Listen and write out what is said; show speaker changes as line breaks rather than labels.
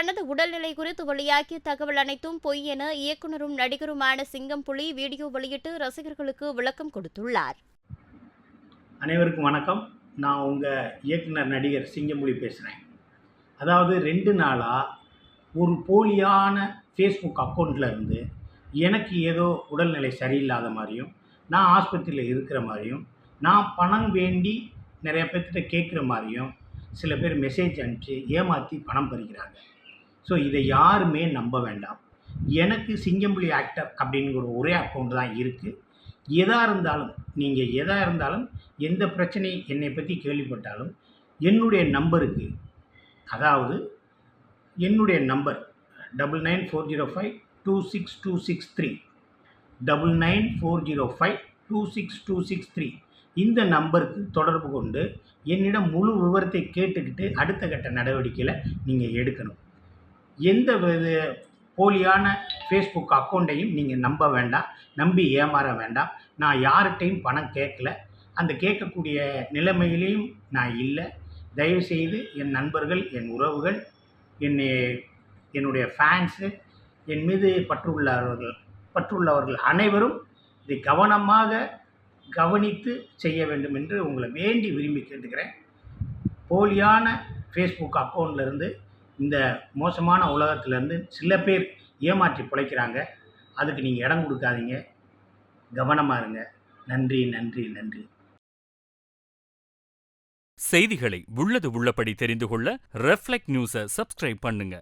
தனது உடல்நிலை குறித்து வெளியாகிய தகவல் அனைத்தும் பொய் என இயக்குநரும் நடிகருமான சிங்கம் புலி வீடியோ வெளியிட்டு ரசிகர்களுக்கு விளக்கம் கொடுத்துள்ளார்.
அனைவருக்கும் வணக்கம். நான் உங்கள் இயக்குனர் நடிகர் சிங்கமொழி பேசுகிறேன் அதாவது ரெண்டு நாளாக ஒரு போலியான ஃபேஸ்புக் அக்கௌண்ட்டில் இருந்து எனக்கு ஏதோ உடல்நிலை சரியில்லாத மாதிரியும் நான் ஆஸ்பத்திரியில் இருக்கிற மாதிரியும் நான் பணம் வேண்டி நிறைய பேர்த்திட்ட கேட்குற மாதிரியும் சில பேர் மெசேஜ் அனுப்பிச்சு ஏமாற்றி பணம் பறிக்கிறாங்க. ஸோ இதை யாருமே நம்ப வேண்டாம். எனக்கு சிங்கம்புலி ஆக்டர் அப்படிங்கிற ஒரே அக்கௌண்ட் தான் இருக்குது எதாக இருந்தாலும் நீங்கள் எதாக இருந்தாலும் எந்த பிரச்சனை என்னை பற்றி கேள்விப்பட்டாலும் என்னுடைய நம்பருக்கு அதாவது என்னுடைய number double nine four zero five two six two six three double nine four zero five two six two six three இந்த நம்பருக்கு தொடர்பு கொண்டு என்னிடம் முழு விவரத்தை கேட்டுக்கிட்டு அடுத்த கட்ட நடவடிக்கையில் நீங்கள் எடுக்கணும். எந்த வித போலியான ஃபேஸ்புக் அக்கௌண்ட்டையும் நீங்கள் நம்ப வேண்டாம். நம்பி ஏமாற வேண்டாம். நான் யார்கிட்டையும் பணம் கேட்கல. அந்த கேட்கக்கூடிய நிலைமையிலையும் நான் இல்லை. தயவுசெய்து என் நண்பர்கள் என் உறவுகள் என்னை என்னுடைய ஃபேன்ஸு என் மீது பற்றுள்ளவர்கள் பற்றுள்ளவர்கள் அனைவரும் இதை கவனமாக கவனித்து செய்ய வேண்டும் என்று உங்களை வேண்டி விரும்பி கேட்டுக்கிறேன். போலியான ஃபேஸ்புக் அக்கௌண்ட்லேருந்து இந்த மோசமான உலகத்திலேருந்து சில பேர் ஏமாற்றி பிழைக்கிறாங்க. அதுக்கு நீங்கள் இடம் கொடுக்காதீங்க. கவனமாக இருங்க. நன்றி நன்றி நன்றி.
செய்திகளை உள்ளது உள்ளபடி தெரிந்து கொள்ள ரெஃப்ளெக்ட் நியூஸை சப்ஸ்கிரைப் பண்ணுங்க.